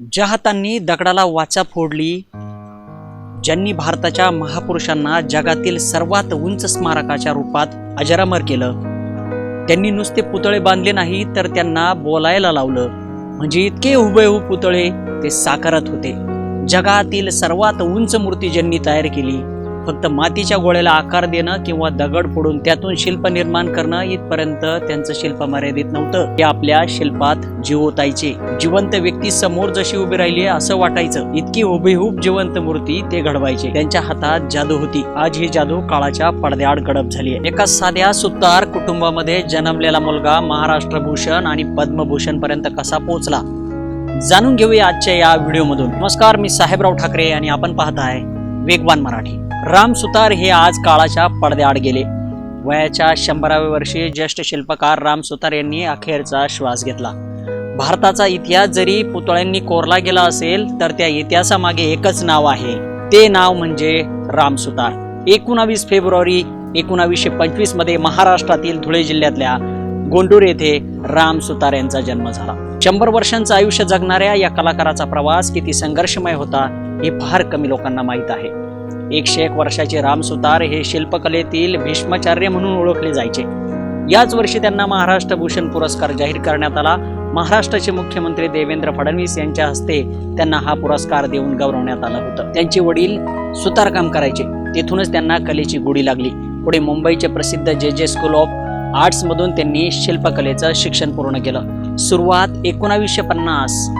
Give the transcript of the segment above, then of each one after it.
ज्या हातांनी दगडाला वाचा फोडली ज्यांनी भारताच्या महापुरुषांना जगातील सर्वात उंच स्मारकाच्या रूपात अजरामर केलं. त्यांनी नुसते पुतळे बांधले नाही तर त्यांना बोलायला लावलं. म्हणजे इतके हुबेहूब पुतळे ते साकारत होते. जगातील सर्वात उंच मूर्ती ज्यांनी तयार केली फक्त मातीच्या गोळ्याला आकार देणं किंवा दगड फोडून त्यातून शिल्प निर्माण करणं इथपर्यंत त्यांचं शिल्प मर्यादित नव्हतं. ते आपल्या शिल्पात जीवतायचे जिवंत व्यक्ती समोर जशी उभी राहिली असं वाटायचं. इतकी हुबेहूब जिवंत मूर्ती ते घडवायचे. त्यांच्या हातात जादू होती. आज ही जादू काळाच्या पडद्याआड गडप झाली आहे. एका साध्या सुतार कुटुंबामध्ये जन्मलेला मुलगा महाराष्ट्र भूषण आणि पद्मभूषण पर्यंत कसा पोहोचला? जाणून घेऊया आजच्या या व्हिडिओमधून. नमस्कार मी साहेबराव ठाकरे आणि आपण पाहत आहे वेगवान मराठी. राम सुतार हे आज काळाच्या पडद्याआड गेले. वयाच्या शंभराव्या वर्षी ज्येष्ठ शिल्पकार राम सुतार यांनी अखेरचा श्वास घेतला. भारताचा इतिहास जरी पुतळ्यांनी कोरला गेला असेल तर त्या इतिहासामागे एकच नाव आहे. ते नाव म्हणजे राम सुतार. एकोणावीस फेब्रुवारी एकोणावीसशे पंचवीसमध्ये महाराष्ट्रातील धुळे जिल्ह्यातल्या गोंडूर येथे राम सुतार यांचा जन्म झाला. शंभर वर्षांचं आयुष्य जगणाऱ्या या कलाकाराचा प्रवास किती संघर्षमय होता हे फार कमी लोकांना माहीत आहे. एकशे एक वर्षाचे रामसुतार हे शिल्पकलेतील भीष्माचार्य म्हणून ओळखले जायचे. याच वर्षी त्यांना महाराष्ट्र भूषण पुरस्कार जाहीर करण्यात आला. महाराष्ट्राचे मुख्यमंत्री देवेंद्र फडणवीस यांच्या हस्ते त्यांना हा पुरस्कार देऊन गौरवण्यात आलं होतं. त्यांचे वडील सुतारकाम करायचे. तेथूनच त्यांना कलेची गोडी लागली. पुढे मुंबईचे प्रसिद्ध जे जे स्कूल ऑफ आर्ट्समधून त्यांनी शिल्पकलेचं शिक्षण पूर्ण केलं. सुरुवात एकोणावीसशे पन्नास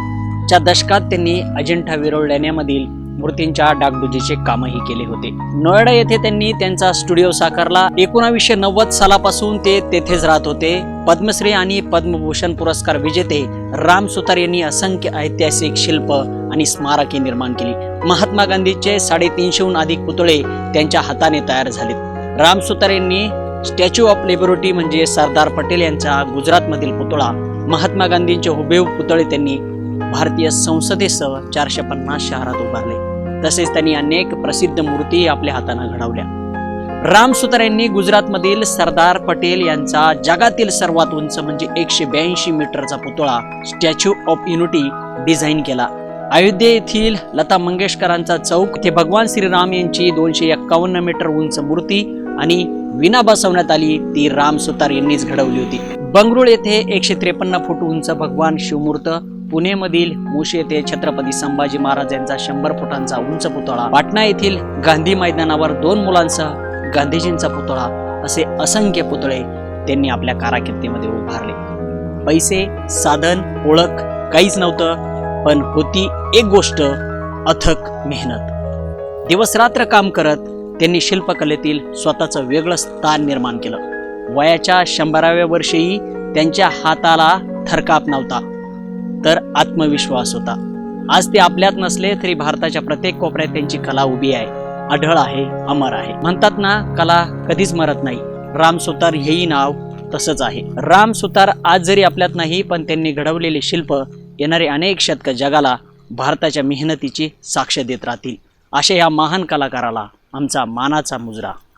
च्या दशकात त्यांनी अजिंठा वेरूळ लेण्यामधील मूर्तींच्या डागडुजीचे कामही केले होते. नोएडा येथे त्यांनी त्यांचा स्टुडिओ साकारला. एकोणावीसशे नव्वद सालापासून ते तेथेच राहत होते. पद्मश्री आणि पद्मभूषण पुरस्कार विजेते राम सुतार यांनी असंख्य ऐतिहासिक शिल्प आणि स्मारके निर्माण केली. महात्मा गांधीचे साडेतीनशेहून अधिक पुतळे त्यांच्या हाताने तयार झालेत. राम सुतार यांनी स्टॅच्यू ऑफ लिबर्टी म्हणजे सरदार पटेल यांचा गुजरातमधील पुतळा महात्मा गांधींचे हुबेहूब पुतळे त्यांनी भारतीय संसदेसह चारशे पन्नास शहरात उभारले. तसेच त्यांनी अनेक प्रसिद्ध मूर्ती आपल्या हाताने घडवल्या. राम सुतार यांनी गुजरातमधील सरदार पटेल यांचा जगातील सर्वात उंच म्हणजे एकशे ब्याऐंशी मीटरचा पुतळा स्टॅच्यू ऑफ युनिटी डिझाईन केला. अयोध्ये येथील लता मंगेशकरांचा चौक ते भगवान श्रीराम यांची दोनशे एक्कावन्न मीटर उंच मूर्ती आणि विना बसवण्यात आली ती राम सुतार यांनीच घडवली होती. बंगळुरू येथे एकशे त्रेपन्न फूट उंच भगवान शिवमूर्त पुणेमधील मुश येथे छत्रपती संभाजी महाराज यांचा शंभर फुटांचा उंच पुतळा पाटणा येथील गांधी मैदानावर दोन मुलांसह गांधीजींचा पुतळा असे असंख्य पुतळे त्यांनी आपल्या कारकिर्दीमध्ये उभारले. पैसे साधन ओळख काहीच नव्हतं पण होती एक गोष्ट अथक मेहनत. दिवसरात्र काम करत त्यांनी शिल्पकलेतील स्वतःचं वेगळं स्थान निर्माण केलं. वयाच्या शंभराव्या वर्षीही त्यांच्या हाताला थरकाप नव्हता. तर आत्मविश्वास होता. आज ते आपल्यात नसले तरी भारताच्या प्रत्येक कोपऱ्यात त्यांची कला उभी आहे. आढळ आहे अमर आहे. म्हणतात ना कला कधीच मरत नाही. राम सुतार हेही नाव तसंच आहे. राम सुतार आज जरी आपल्यात नाही पण त्यांनी घडवलेले शिल्प येणारे अनेक शतक जगाला भारताच्या मेहनतीची साक्ष देत राहतील. अशा या महान कलाकाराला आमचा मानाचा मुजरा.